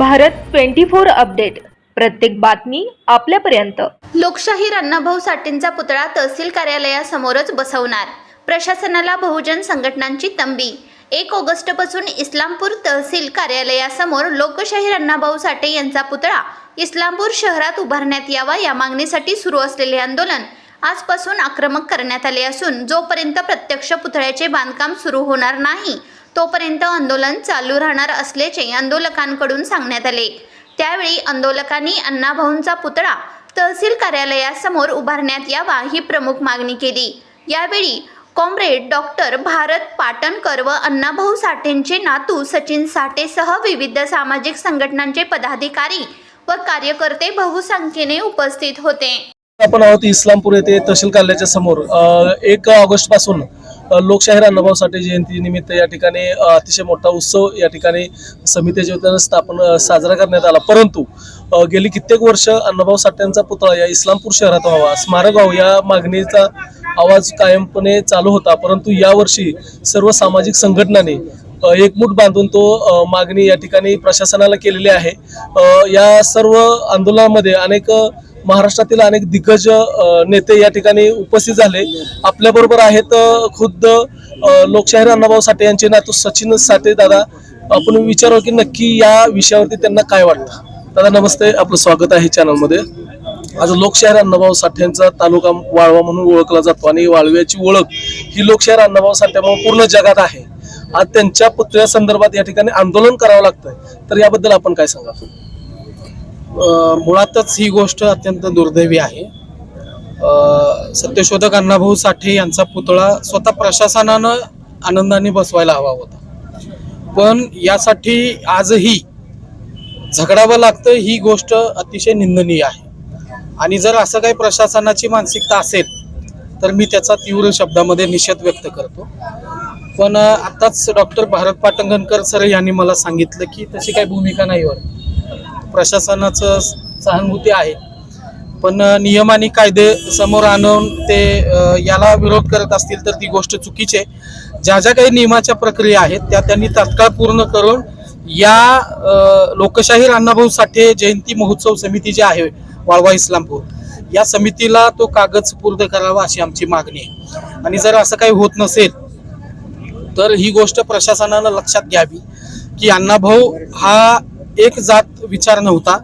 Bharat twenty four update. प्रत्येक बातमी आपल्यापर्यंत. लोकशाहीर अण्णाभाऊ साठेंचा पुतळा तहसील कार्यालयासमोरच बसवणार. प्रशासनाला बहुजन संघटनांची तंबी. एक ऑगस्टपासून इस्लामपूर तहसील कार्यालयासमोर लोकशाहीर अण्णाभाऊ साठे यांचा पुतळा इस्लामपूर शहरात उभारण्यात यावा या मागणीसाठी सुरू असलेले आंदोलन आजपासून आक्रमक करण्यात आले असून जोपर्यंत प्रत्यक्ष पुतळ्याचे बांधकाम सुरू होणार नाही तोपर्यंत आंदोलन चालू राहणार असल्याचे आंदोलकांकडून सांगण्यात आले. त्यावेळी आंदोलकांनी अण्णाभाऊंचा पुतळा तहसील कार्यालयासमोर उभारण्यात यावा ही प्रमुख मागणी केली. यावेळी कॉम्रेड डॉक्टर भारत पाटणकर व अण्णाभाऊ साठेंचे नातू सचिन साठेसह विविध सामाजिक संघटनांचे पदाधिकारी व कार्यकर्ते बहुसंख्येने उपस्थित होते. आपण आहोत इस्लामपूर येथे तहसील कार्यालयाच्या समोर. एक ऑगस्टपासून लोकशाहीर अण्णाभाऊ साठे जयंती निमित्त या ठिकाणी अतिशय मोठा उत्सव या ठिकाणी समितीच्या वतीनं स्थापन साजरा करण्यात आला. परंतु गेली कित्येक वर्ष अण्णाभाऊ साठ्यांचा पुतळा या इस्लामपूर शहरात व्हावा स्मारक व्हावं या मागणीचा आवाज कायमपणे चालू होता. परंतु यावर्षी सर्व सामाजिक संघटनांनी अ, बांधून तो मागणी या ठिकाणी प्रशासनाला केलेली आहे. या सर्व आंदोलनामध्ये अनेक महाराष्ट्रातील अनेक दिग्गज नेते या ठिकाणी उपस्थित झाले. आपल्याबरोबर आहेत खुद्द लोकशाहीर अण्णाभाऊ साठे यांचे नातू सचिन साठे दादा. आपण विचारू की नक्की या विषयावरती त्यांना काय वाटतं? दादा नमस्ते. आपलं स्वागत आहे चॅनलमध्ये. आज लोकशाहीर अण्णाभाऊ साठ्यांचा तालुका वाळवा म्हणून ओळखला जातो आणि वाळव्याची ओळख ही लोकशाहीर अण्णाभाऊ साठ्यामुळे पूर्ण जगात आहे. आज त्यांच्या पुतळ्या संदर्भात या ठिकाणी आंदोलन करावं लागतंय. तर याबद्दल आपण काय सांगा मुळातच ही गोष्ट अत्यंत दुर्दैवी आहे. सत्यशोधक अण्णाभाऊ साठे यांचा पुतळा स्वतः प्रशासनानं आनंदाने बसवायला हवा होता. पण यासाठी आजही झगडावं लागतं ही गोष्ट अतिशय निंदनीय आहे. आणि जर असं काही प्रशासनाची मानसिकता असेल तर मी त्याचा तीव्र शब्दामध्ये निषेध व्यक्त करतो. पण आत्ताच आताच डॉक्टर भारत पाटंगणकर सर यांनी मला सांगितलं की तशी काही भूमिका नाही वर प्रशासनाचं सहानुभूती आहे. पण नियम आणि कायदे समोर आणून ते याला विरोध करत असतील तर ती गोष्ट चुकीची आहे. ज्या ज्या काही नियमाच्या प्रक्रिया आहेत त्या त्यांनी तात्काळ पूर्ण करून या लोकशाहीर अण्णाभाऊ साठे जयंती महोत्सव समिती जी आहे वाळवा इस्लामपूर या समितीला तो कागद सुपूर्द करावा अशी आमची मागणी आहे. आणि जर असं काही होत नसेल तर ही गोष्ट प्रशासनानं लक्षात घ्यावी की अण्णाभाऊ हा एक जात विचार नव्हता.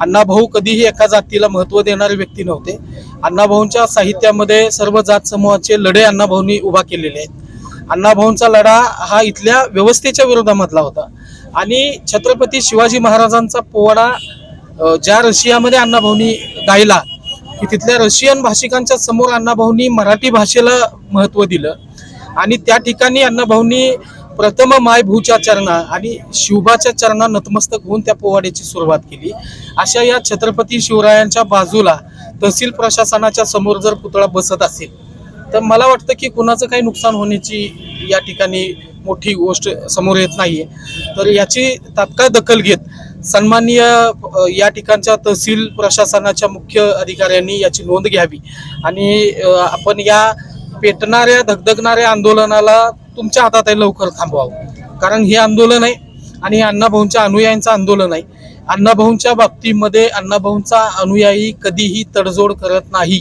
अण्णाभाऊ कधीही एका जातीला महत्त्व देणारे व्यक्ती नव्हते. अण्णाभाऊंच्या साहित्यामध्ये सर्व जात समूहाचे लढे अण्णाभाऊंनी उभा केलेले आहेत. अण्णाभाऊंचा लढा हा इथल्या व्यवस्थेच्या विरोधामधला होता. आणि छत्रपती शिवाजी महाराजांचा पोवाडा ज्या रशियामध्ये अण्णाभाऊंनी गायला की तिथल्या रशियन भाषिकांच्या समोर अण्णाभाऊंनी मराठी भाषेला महत्त्व दिलं. आणि त्या ठिकाणी अण्णाभाऊंनी प्रथम मायभूच्या चरणा आणि शिवबाच्या चरणा नतमस्तक होऊन त्या पोवाड्याची सुरुवात केली. अशा या छत्रपती शिवरायांच्या बाजूला तहसील प्रशासनाच्या समोर जर पुतळा बसत असेल तर मला वाटतं की कुणाचं काही नुकसान होण्याची या ठिकाणी मोठी गोष्ट समोर येत नाहीये. तर याची तात्काळ दखल घेत सन्माननीय या ठिकाणच्या तहसील प्रशासनाच्या मुख्य अधिकाऱ्यांनी याची नोंद घ्यावी. आणि आपण या पेटणाऱ्या धगधगणाऱ्या आंदोलनाला तुमच्या हातात आहे लवकर थांबवावं. कारण हे आंदोलन आहे आणि हे अण्णाभाऊंच्या अनुयायांचं आंदोलन आहे. अण्णाभाऊंच्या बाबतीमध्ये अण्णाभाऊंचा अनुयायी कधीही तडजोड करत नाही.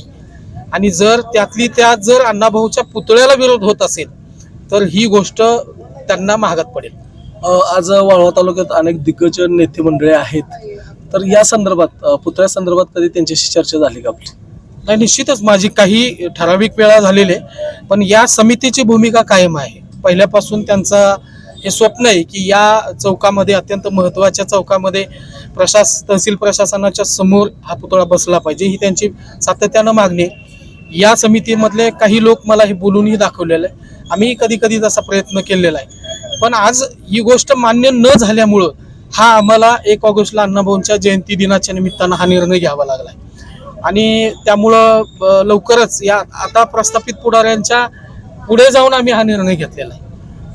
आणि जर त्यातली त्यात जर अण्णाभाऊच्या पुतळ्याला विरोध होत असेल तर ही गोष्ट त्यांना महागात पडेल. आज वाळवा तालुक्यात अनेक दिग्गज नेते मंडळी आहेत. तर या संदर्भात पुतळ्या संदर्भात कधी त्यांच्याशी चर्चा झाली का आपली? नाही निश्चितच माझी काही ठराविक वेळा झालेली आहे पण या समितीची भूमिका कायम आहे. पहिल्यापासून त्यांचा हे स्वप्न आहे की या चौकामध्ये अत्यंत महत्त्वाच्या चौकामध्ये प्रशास तहसील प्रशासनाच्या समोर हा पुतळा बसला पाहिजे ही त्यांची सातत्यानं मागणी या समितीमधले काही लोक मला हे बोलूनही दाखवलेलं आहे आम्ही कधी कधी तसा प्रयत्न केलेला आहे. पण आज ही गोष्ट मान्य न झाल्यामुळं हा आम्हाला एक ऑगस्टला अण्णाभाऊंच्या जयंती दिनाच्या निमित्तानं हा निर्णय घ्यावा लागला आहे. आणि त्यामुळं लवकरच या आता प्रस्थापित पुढाऱ्यांच्या पुढे जाऊन आम्ही हा निर्णय घेतलेला आहे.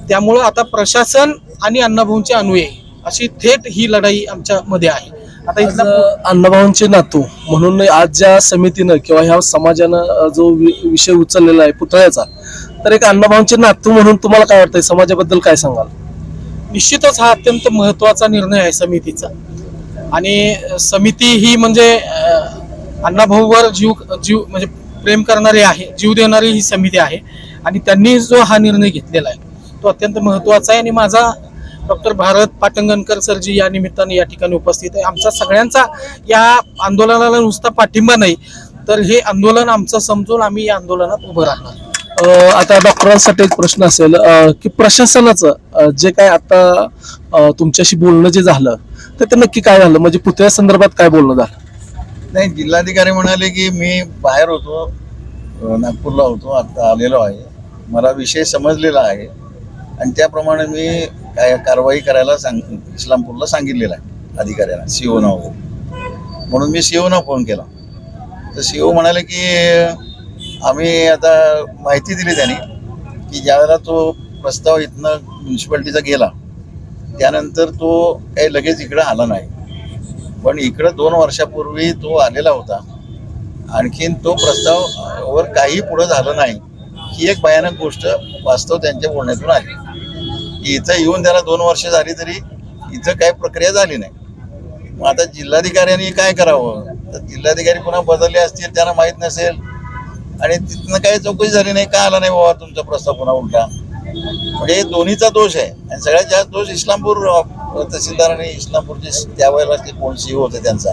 त्यामुळं आता प्रशासन आणि अण्णाभाऊंचे अनुयायी अशी थेट ही लढाई आमच्यामध्ये आहे. आता इथला अण्णाभाऊंचे नातू म्हणून आज ज्या समितीनं किंवा ह्या समाजानं जो विषय उचललेला आहे पुतळ्याचा तर एक अण्णाभाऊंचे नातू म्हणून तुम्हाला काय वाटतंय? समाजाबद्दल काय सांगाल? निश्चितच हा अत्यंत महत्त्वाचा निर्णय आहे समितीचा. आणि समिती ही म्हणजे अण्णाभाऊवर जीव जीव म्हणजे प्रेम करणारी आहे जीव देणारी ही समिती आहे. आणि त्यांनी जो हा निर्णय घेतलेला आहे तो अत्यंत महत्त्वाचा आहे. आणि माझा डॉक्टर भारत पाटंगणकर सरजी या निमित्ताने या ठिकाणी उपस्थित आहे. आमचा सगळ्यांचा या आंदोलनाला नुसता पाठिंबा नाही तर हे आंदोलन आमचं समजून आम्ही या आंदोलनात उभं राहणार. अ, आता डॉक्टरांसाठी एक प्रश्न असेल की प्रशासनाचं जे काय आता तुमच्याशी बोलणं जे झालं तर ते नक्की काय झालं? म्हणजे पुतळ्या संदर्भात काय बोलणं झालं? नाही जिल्हाधिकारी म्हणाले की मी बाहेर होतो नागपूरला होतो आता आलेलो आहे. मला विषय समजलेला आहे. आणि त्याप्रमाणे मी काय कारवाई करायला सांग इस्लामपूरला सांगितलेलं आहे अधिकाऱ्यांना सीओना वगैरे. म्हणून मी सी ओना फोन केला. तर सी ओ म्हणाले की आम्ही आता माहिती दिली त्यांनी की ज्यावेळेला तो प्रस्ताव इथनं म्युन्सिपाल्टीचा गेला त्यानंतर तो काही लगेच इकडं आला नाही. पण इकडं दोन वर्षापूर्वी तो आलेला होता. आणखीन तो प्रस्ताव वर काही पुढं झालं नाही. ही एक भयानक गोष्ट वास्तव त्यांच्या बोलण्यातून आली. की इथं येऊन त्याला दोन वर्ष झाली तरी इथं काही प्रक्रिया झाली नाही. मग आता जिल्हाधिकाऱ्यांनी काय करावं? तर जिल्हाधिकारी पुन्हा बदलले असतील त्यांना माहीत नसेल आणि तिथनं काही चौकशी झाली नाही का आला नाही बाबा तुमचा प्रस्ताव पुन्हा उलटा? म्हणजे हे दोन्हीचा दोष आहे. आणि सगळ्यात जास्त दोष इस्लामपूर तहसीलदार आणि इस्लामपूरचे त्यावेळेला ते कोण सी होते त्यांचा.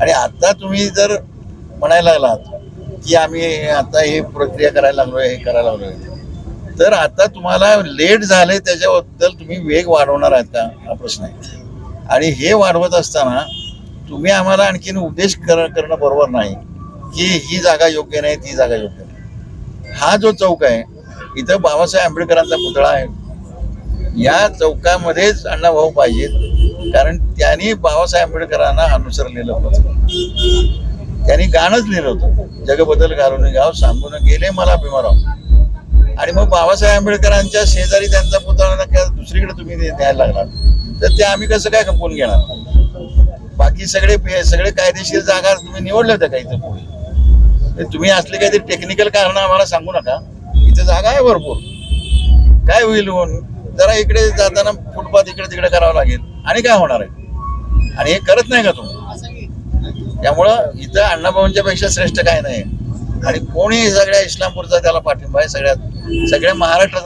आणि आता तुम्ही जर म्हणायला लागलात की आम्ही आता हे प्रक्रिया करायला लागलोय हे करायला लागलोय. तर आता तुम्हाला लेट झाले त्याच्याबद्दल तुम्ही वेग वाढवणार आहात का? हा प्रश्न आहे. आणि हे वाढवत असताना तुम्ही आम्हाला आणखीन उपदेश कर करणं बरोबर नाही की ही जागा योग्य नाही ती जागा योग्य नाही. हा जो चौक आहे इथं बाबासाहेब आंबेडकरांचा पुतळा आहे. या चौकामध्येच अण्णाभाऊ पाहिजेत कारण त्यांनी बाबासाहेब आंबेडकरांना अनुसरलेलं होतं. त्यांनी गाणंच लिहिलं होतं. जगबदल घालून गाव सांगून गेले मला भीमाराव आणि मग बाबासाहेब आंबेडकरांच्या शेजारी त्यांचा पुतळा दुसरीकडे तुम्ही द्यायला लागणार तर ते आम्ही कसं काय खपवून घेणार? बाकी सगळे सगळे कायदेशीर जागा तुम्ही निवडल्या होत्या काही तर पुढे? तुम्ही असले काहीतरी टेक्निकल कारण आम्हाला सांगू नका. इथं जागा आहे भरपूर. काय होईल होऊन? जरा इकडे जाताना फुटपाथ इकडे तिकडे करावं लागेल. आणि काय होणार आहे? आणि हे करत नाही का तुम्ही? त्यामुळं इथं अण्णाभाऊंच्या पेक्षा श्रेष्ठ काय नाही. आणि कोणी सगळ्या इस्लामपूरचा त्याला पाठिंबा आहे सगळ्यात सगळ्या महाराष्ट्रात